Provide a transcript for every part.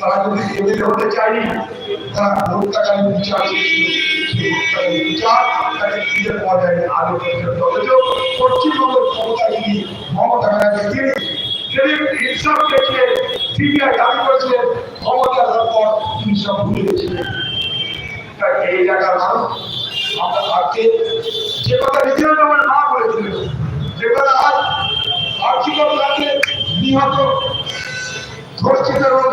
তারা যদি এমএলএ হতে চায়নি। তারা হত্যাকারী বিচার বিচার তাকে খুঁজে পাওয়া যায়নি আরও অথচ পশ্চিমবঙ্গের ক্ষমতাজীবী মমতা ব্যানার্জি সেদিন ইনসাফ পেয়েছিলেন সিবিআই দাবি করেছিলেন, ক্ষমতার পর ইনসাফ ভুলে গেছিলেন। তাই এই জায়গার মানুষ, আমরা আজকে যে কথা নিজের আমার মা বলেছিলেন, যে কথা আজ আর্থিক নিহত, ধর্ষিত এবং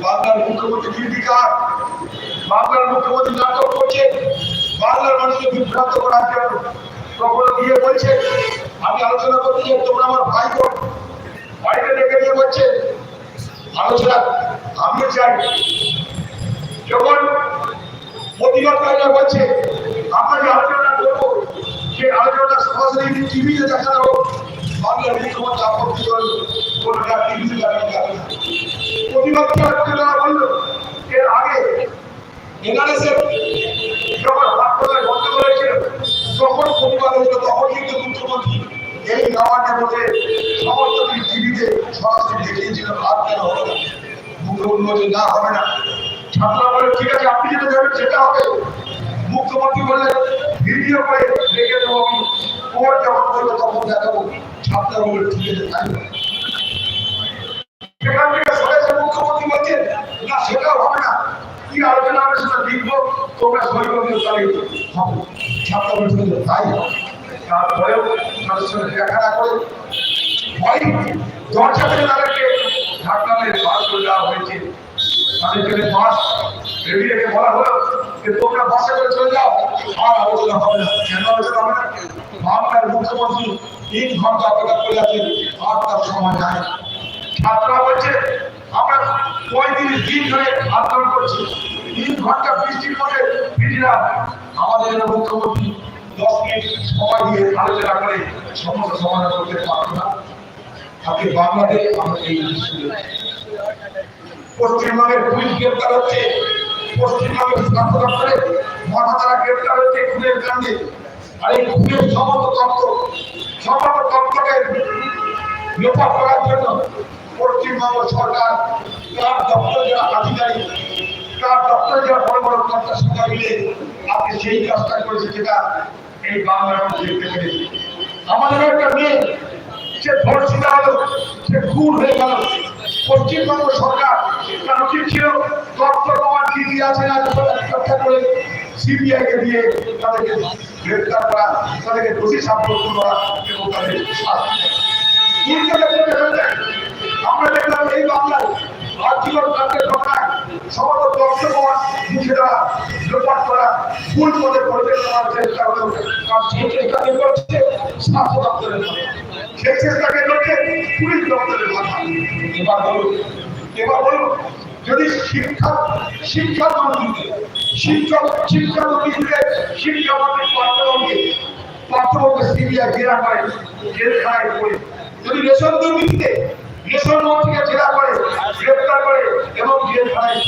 বাংলার মুখ্যমন্ত্রী কৃতিকার বাংলার মুখ্যমন্ত্রী নাটক করছে। বাংলার মানুষকে বিভ্রান্ত করার জন্য কখনো গিয়ে বলছে আমি আলোচনা করতে চাই, তোমরা আমার ভাই বোন। বাড়িতে ডেকে নিয়ে বলছে আলোচনা আমিও চাই। যখন প্রতিবাদকারীরা বলছে আমরা যে আলোচনা করব সেই আলোচনা সরাসরি টিভিতে দেখা হোক, বাংলার মুখ্যমন্ত্রী আপত্তি করল কোনো টিভিতে দেখানো যাবে না বলল এর আগে এনআরএসের যখন হাসপাতাল বন্ধ করেছিল তখন প্রতিবাদ হয়েছিল তখন কিন্তু মুখ্যমন্ত্রী এই নবান্নের মধ্যে সমস্ত টিভিতে সরাসরি দেখিয়েছিল আর কেন হলো না হবে না ছাত্ররা বলে ঠিক আছে আপনি যেটা যাবেন সেটা হবে মুখ্যমন্ত্রী বললেন, ভিডিও করে রেখে দেবো আমি। কোর্ট যখন বলব তখন দেখাবো। ছাত্ররা বলে ঠিক আছে তোমরা সই করবে তাই। তারপরেও তাদের সঙ্গে দেখা করে ভয় দরজা থেকে তাদেরকে ঢাকাতে বার করে দেওয়া হয়েছে। তাদের বাস রেডি বলা হলো যে, তোমরা বাসে করে চলে যাও, আর আলোচনা হবে না, কেন আলোচনা হবে না? বাংলার মুখ্যমন্ত্রী তিন ঘণ্টা অপেক্ষা করে আছেন, আর তার সময় নাই। ছাত্ররা বলছে, আমরা পঁয়ত্রিশ দিন ধরে আন্দোলন করছি তিন ঘণ্টা বৃষ্টির মধ্যে ফিরিলাম আমাদের মুখ্যমন্ত্রী দশ মিনিট সময় দিয়ে আলোচনা করে সমস্যা সমাধান করতে পারব না। আজকে বাংলাদেশ আমরা এই পশ্চিমবঙ্গের পুলিশ গ্রেপ্তার হচ্ছে, পশ্চিমবঙ্গের স্বাস্থ্য দপ্তরে মাথা তারা গ্রেপ্তার হচ্ছে খুনের কাণ্ডে। আর এই খুনের সমস্ত তত্ত্ব সমস্ত তত্ত্বকে লোপাট করার জন্য পশ্চিমবঙ্গ সরকার তার দপ্তরে যারা আধিকারিক তার দপ্তরে বড় বড় কর্তা সংখ্যা মিলে আজকে সেই কাজটা করেছে যেটা এই বাংলার আমাদের একটা মেয়ে, সে ধর্ষিত হলো সরকার তার উচিত কি দিয়ে তাদেরকে তাদেরকে দোষী সাব্যস্ত করা এবং তাদের শাস্তি আমরা দেখলাম এই বাংলায় আর্থিক ঘটনায় মুছে লোপাট করা ভুল এবার বলুন যদি শিক্ষা শিক্ষা মন্ত্রীকে, শিক্ষক, শিক্ষা মন্ত্রীকে শিক্ষা মন্ত্রী পাঠ্যক্রমকে পাঠ্যক্রমকে সিবিআই জেরা করে জেলখানায় করে, যদি রেশন দুর্নীতিতে কিশোরগঞ্জ জেরা করে, গ্রেপ্তার করে এবং জেল খানায়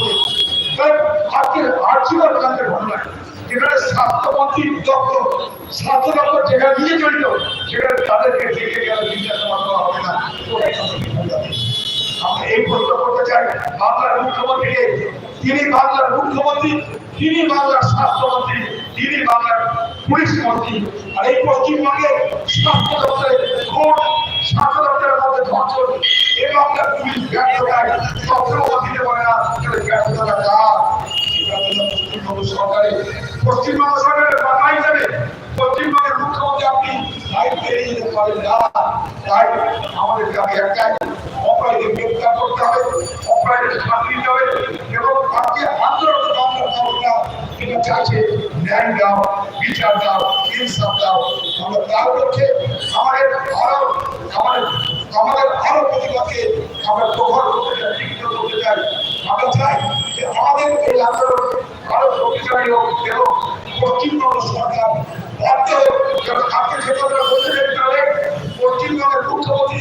আজকের আর্থিক অর্থান্তের যেখানে স্বাস্থ্যমন্ত্রী, দপ্তর, স্বাস্থ্য দপ্তর যেখানে নিয়ে জড়িত, সেখানে তাদেরকে দেখে গেলে বিচার করা হবে না। আমরা এই প্রশ্ন করতে চাই। বাংলার মুখ্যমন্ত্রীকে তিনি বাংলার মুখ্যমন্ত্রী, তিনি বাংলার স্বাস্থ্যমন্ত্রী, তিনি বাংলার পুলিশ মন্ত্রী। আর এই পশ্চিমবঙ্গে স্বাস্থ্য দপ্তরে কোর্ট, স্বাস্থ্য দপ্তরের মধ্যে ধর্ষণ এই বাংলার পুলিশ ব্যর্থতায় তথ্য দিতে পারে না ব্যর্থতা কার? পশ্চিমবঙ্গ সরকারের। পশ্চিমবঙ্গ সরকারের মাথা হিসেবে পশ্চিমবঙ্গের মুখ্যমন্ত্রী আপনি দায়িত্ব এড়িয়ে যেতে পারেন না। তাই আমাদের গ্রামে একটাই অপরাধীদের গ্রেপ্তার করতে হবে অপরাধীদের শাস্তি দিতে হবে এবং আজকে আন্দোলন বাংলা ক্ষমতা যেটা চাইছে ন্যায় দাও, বিচার দাও ইনসাফ দাও আমরা তার আমরা আমরা পশ্চিমবঙ্গের মুখ্যমন্ত্রী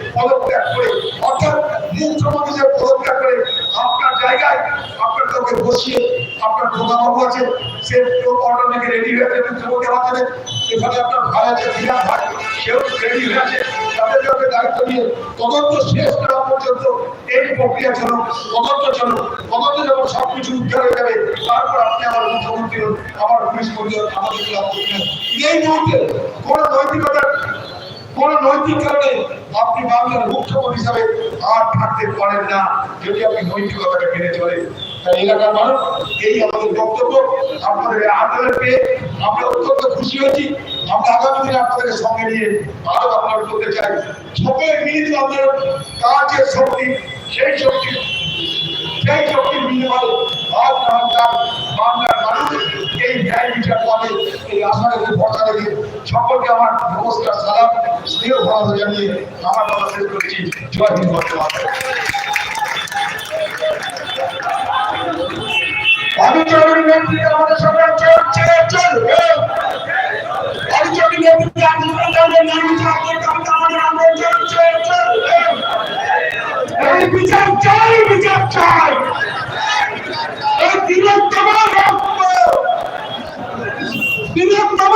পদত্যাগ করে অর্থাৎ মুখ্যমন্ত্রী হিসেবে পদত্যাগ করে আপনার জায়গায় আপনার কাউকে বসিয়ে আপনার প্রধানবাবু আছে সে অর্ডার রেডি হয়ে আছে মুখ্যমন্ত্রী মাধ্যমে এখানে আপনার ভাই আছে বিরাট ভাই সেও রেডি হয়ে আছে তাদের কাছে দায়িত্ব নিয়ে তদন্ত শেষ করা পর্যন্ত এই প্রক্রিয়া চলুক তদন্ত চলুক তদন্ত যখন সবকিছু উদ্ধার হয়ে যাবে তারপর আপনি আমার মুখ্যমন্ত্রী হন, আমার পুলিশ মন্ত্রী আমাদের এই মুহূর্তে কোনো নৈতিকতার কোন নৈতিক কারণে আপনি বাংলার মুখ্যমন্ত্রী হিসাবে আর থাকতে পারেন না, যদি আপনি নৈতিকতাকে মেনে চলে তাই এলাকার মানুষ, এই আমাদের বক্তব্য আপনাদের পেয়ে আমরা অত্যন্ত খুশি হয়েছি। আমরা আগামী দিনে আপনাদের সঙ্গে নিয়ে আরও করতে চাই। সকলের মিলিত কাজের শক্তি, সেই শক্তি, সেই শক্তির আজ বাংলার মানুষ এই ন্যায় বিচার পাবে, এই আশা রেখে ভরসা রেখে সকলকে আমার নমস্কার, সালাম। ভালো জানিয়ে আমার কথা শেষ করেছি জয় হিন্দ আমি চৌধুরী বৃহত্তম